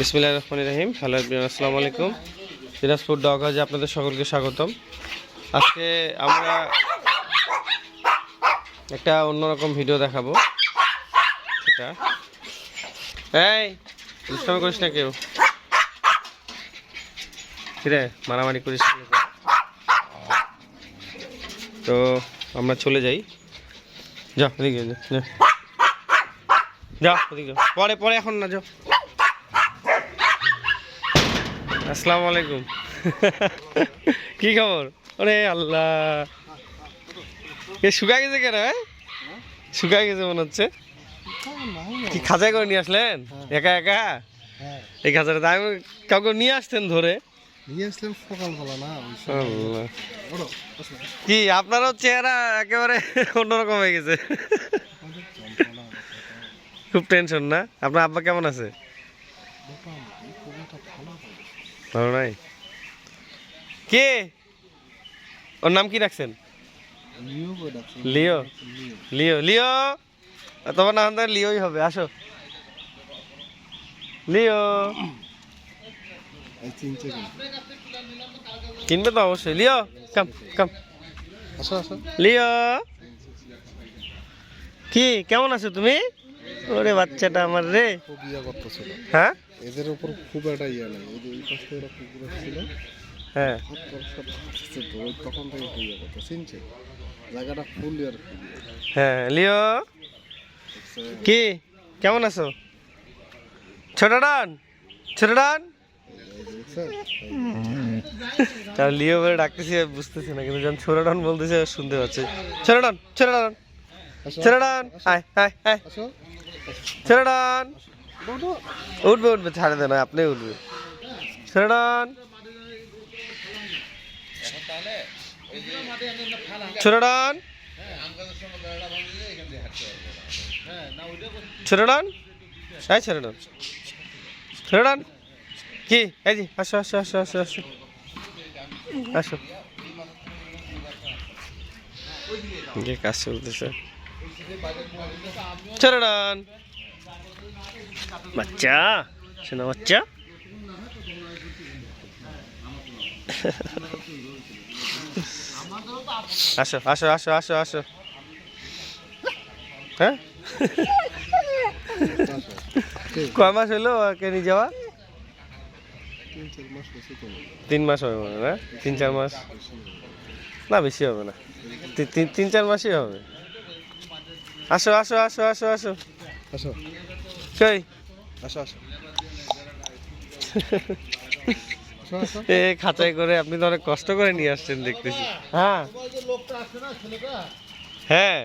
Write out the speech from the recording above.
বিসমিল্লাহ রহমান রহিম। হ্যালো আসসালামু আলাইকুম। দিনাজপুর ডগ হাউজে আপনাদের সকলকে স্বাগতম। আজকে আমরা একটা অন্যরকম ভিডিও দেখাবো। সেটা। এই, দুষ্টামি করিস না কেউ। কিরে, মারামারি করিস তো আমরা চলে যাই। যা ওদিকে যা যা। ওদিকে পরে পরে এখন না যাও আসসালামু আলাইকুম। কি খবর? ওরে আল্লাহ। এ শুকা গেছে কেন হ্যাঁ? শুকা গেছে মনে হচ্ছে। কি খাঁচাই করে নিয়ে আসলেন? একা একা? এই খাঁচাটা আমি কাউকে নিয়ে আসতেন ধরে। কি আপনারও চেহারা একেবারে অন্যরকম হয়ে গেছে। খুব টেনশন না? আপনার আব্বা কেমন আছে। ভালো। নাই কে? ওর নাম কি রাখছেন? Leo Leo? লিও। তোমার নাম তো লিওই হবে আসো। লিও। কিনবে তো অবশ্যই। লিও কাম কাম আসো আসো। লিও। কি কেমন আছো তুমি? ওরে বাচ্চাটা আমার রে। হ্যাঁ? এদের উপর খুব একটা ইয়ে নেই। এই পাশ থেকে কুকুর আসছিল হ্যাঁ। তখন থেকে খুব ইয়ে করতো চিনছে জায়গাটা ফুল ইয়ার হ্যাঁ লিও। কি? কেমন আছো? ছোট ডান ছোট ডান। তার লিও বলে ডাকতেছি বুঝতেছি না কিন্তু যখন ছোট ডান বলতেছে শুনতে পাচ্ছি। ছোট ডান ছোট ডান ছোট ডান আয় আয় আয়। ছোট ডান। উঠবে উঠবে, ছাড়ে দেন আপনি উঠবে। ছোট ডান। ছোট ডান। ছোট ডান। এই ছোট ডান। ছোট ডান। কি? এই জি আসো আসো ডান বাচ্চা, শোনা বাচ্চা। আসো আসো আসো আসো আসো। হ্যাঁ। কয় মাস হলো ওকে নিয়ে যাওয়া? তিন মাস হবে মনে হয় তিন, চার মাস? না, বেশি হবে না। তিন, চার মাসই হবে। আসো আসো আসো আসো আসো। আসো। কই? আসো আসো। এ খাঁচাই করে আপনি তো অনেক কষ্ট করে নিয়ে আসছেন দেখতেছি। হ্যাঁ। হ্যাঁ।